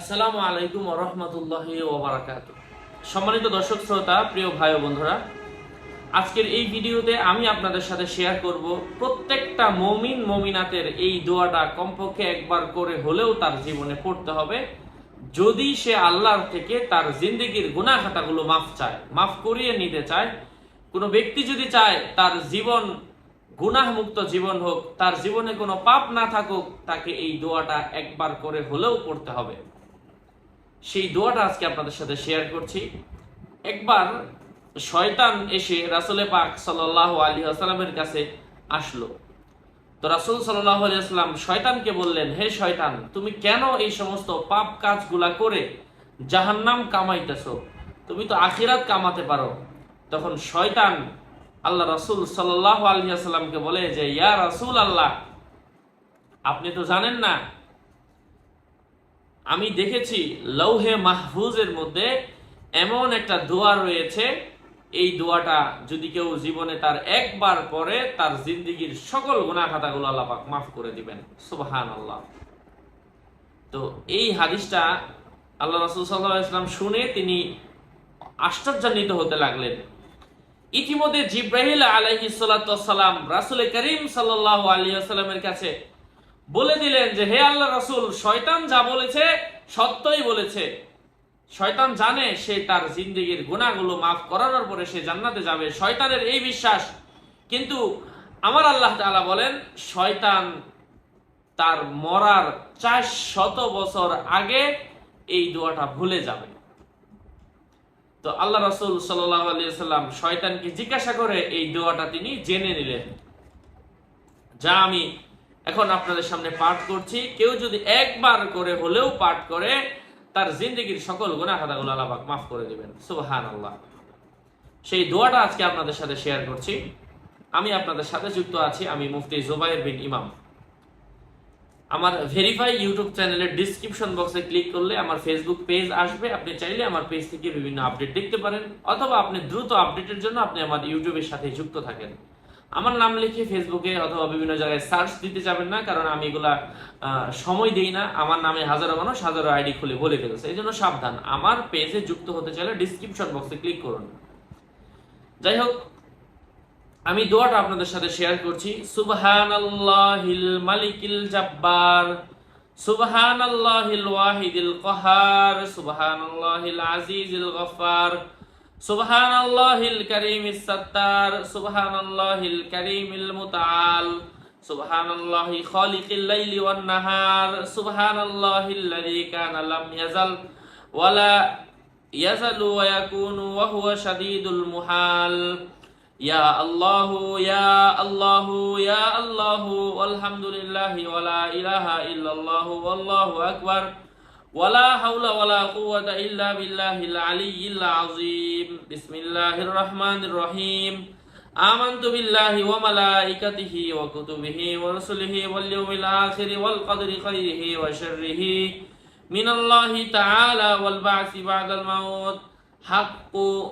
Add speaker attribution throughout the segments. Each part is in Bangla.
Speaker 1: আসসালামু আলাইকুম রহমতুল্লাহ ওবরাকাত সম্মানিত দর্শক, শ্রোতা, প্রিয় ভাই বন্ধুরা, আজকের এই ভিডিওতে আমি আপনাদের সাথে শেয়ার করব প্রত্যেকটা মমিন, মমিনাতের এই দোয়াটা কমপক্ষে একবার করে হলেও তার জীবনে পড়তে হবে। যদি সে আল্লাহর থেকে তার জিন্দগির গুনাহ খাতাগুলো মাফ চায়, মাফ করিয়ে নিতে চায়, কোনো ব্যক্তি যদি চায় তার জীবন গুনাহ মুক্ত জীবন হোক, তার জীবনে কোনো পাপ না থাকুক, তাকে এই দোয়াটা একবার করে হলেও পড়তে হবে। সেই দোয়াটা আজকে আপনাদের সাথে শেয়ার করছি। একবার শয়তান এসে রাসুলে পাক সাল্লাহ আলী আসালামের কাছে আসলো। তো রাসুল সাল্লাহ আলী আসলাম শয়তানকে বললেন, হে শয়তান, তুমি কেন এই সমস্ত পাপ কাজগুলা করে জাহান্নাম কামাইতেছ? তুমি তো আখিরাত কামাতে পারো। তখন শয়তান আল্লাহ রাসুল সাল্লাহ আলী আসাল্লামকে বলে যে, ইয়া রাসুল আল্লাহ আপনি তো জানেন না আমি দেখেছি লৌহে মাহফুজের মধ্যে এমন একটা দোয়া রয়েছে। এই দোয়াটা যদি কেউ জীবনে তার একবার পরে তার জিন্দিগির সকল গুনাহ খাতাগুলো আল্লাহ পাক মাফ করে দিবেন। সুবহান আল্লাহ তো এই হাদিসটা আল্লাহ রাসূল আলাইহি ইসলাম শুনে তিনি আশ্চর্যান্বিত হতে লাগলেন। ইতিমধ্যে জিব্রাহিল সালাম রাসূল করিম আলাইহি ওয়াসাল্লামের কাছে বলে দিলেন যে, হে আল্লাহ রসুল, শয়তান যা বলেছে সত্যই বলেছে। শয়তান জানে সে তার জিন্দগির গুণাগুলো মাফ করানোর পরে সে জান্নাতে যাবে। শয়তানের এই বিশ্বাস। কিন্তু আমার আল্লাহ তাআলা বলেন, শয়তান তার মরার চার শত বছর আগে এই দোয়াটা ভুলে যাবে। তো আল্লাহ রসুল সাল্লাম শয়তানকে জিজ্ঞাসা করে এই দোয়াটা তিনি জেনে নিলেন। যা আমি এখন আপনাদের সামনে পাঠ করছি। কেউ যদি একবার করে হলেও পাঠ করে, তার জিন্দগির সকল গুনাহ খাতাগুলো আল্লাহ পাক মাফ করে দিবেন। সুবহান আল্লাহ সেই দোয়াটা আজকে আপনাদের সাথে শেয়ার করছি। আমি আপনাদের সাথে যুক্ত আছি, আমি মুফতি জুবাইর বিন ইমাম। আমার ভেরিফাই ইউটিউব চ্যানেলের ডিসক্রিপশন বক্সে ক্লিক করলে আমার ফেসবুক পেজ আসবে। আপনি চাইলে আমার পেজ থেকে বিভিন্ন আপডেট দেখতে পারেন, অথবা আপনি দ্রুত আপডেটের জন্য আপনি আমার ইউটিউবের সাথে যুক্ত থাকেন। আমার নাম লিখে ফেসবুকে অথবা বিভিন্ন জায়গায় সার্চ দিতে যাবেন না, কারণ আমি এগুলা সময় দেই না। আমার নামে হাজারো মানুষ হাজারো আইডি খুলে বলে ফেলেছে। এই জন্য সাবধান। আমার পেজে যুক্ত হতে চাইলে ডিসক্রিপশন বক্সে ক্লিক করুন। যাই হোক, আমি দোয়াটা আপনাদের সাথে শেয়ার করছি। সুবহান সুবহানাল্লাহিল মালিকিল জাব্বার, সুবহানাল্লাহিল ওয়াহিদিল কহার, সুবহানাল্লাহিল আজিজিল গফফার সুবহানাল্লাহিল কারীমিস সাত্তার সুবহানাল্লাহিল কারীমিল মুতাআল সুবহানাল্লাহি খালিকিল লাইলি ওয়ান নাহার সুবহানাল্লাহিল্লাযী কানা লাম ইয়াজাল ওয়ালা ইয়াজালু ওয়া ইয়াকুনু ওয়া হুয়া শাদীদুল মুহাল ইয়া আল্লাহ ইয়া আল্লাহ ইয়া আল্লাহ আলহামদুলিল্লাহি ওয়ালা হাওলা ওয়ালা কুওয়াতা ইল্লা রহিম। আমানতু বিল্লাহি ওয়া মাউত। হাক্কু।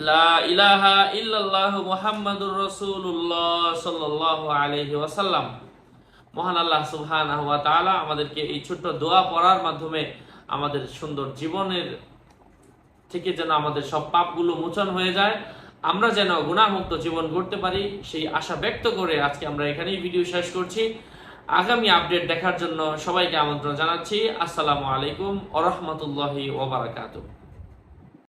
Speaker 1: লা ইলাহা ইল্লাল্লাহু মুহাম্মাদুর রাসূলুল্লাহ সাল্লাল্লাহু আলাইহি ওয়াসাল্লাম। মহান আল্লাহ ওয়া তাআলা আমাদেরকে এই ছোট্ট দোয়া পড়ার মাধ্যমে আমাদের সুন্দর জীবনের থেকে যেন আমাদের সব পাপগুলো মোচন হয়ে যায়। আমরা যেন গুণামুক্ত জীবন গড়তে পারি, সেই আশা ব্যক্ত করে আজকে আমরা এখানেই ভিডিও শেষ করছি। আগামী আপডেট দেখার জন্য সবাইকে আমন্ত্রণ জানাচ্ছি। আসসালামু আলাইকুম ওরহমতুল্লাহি ওবারাকাতুহ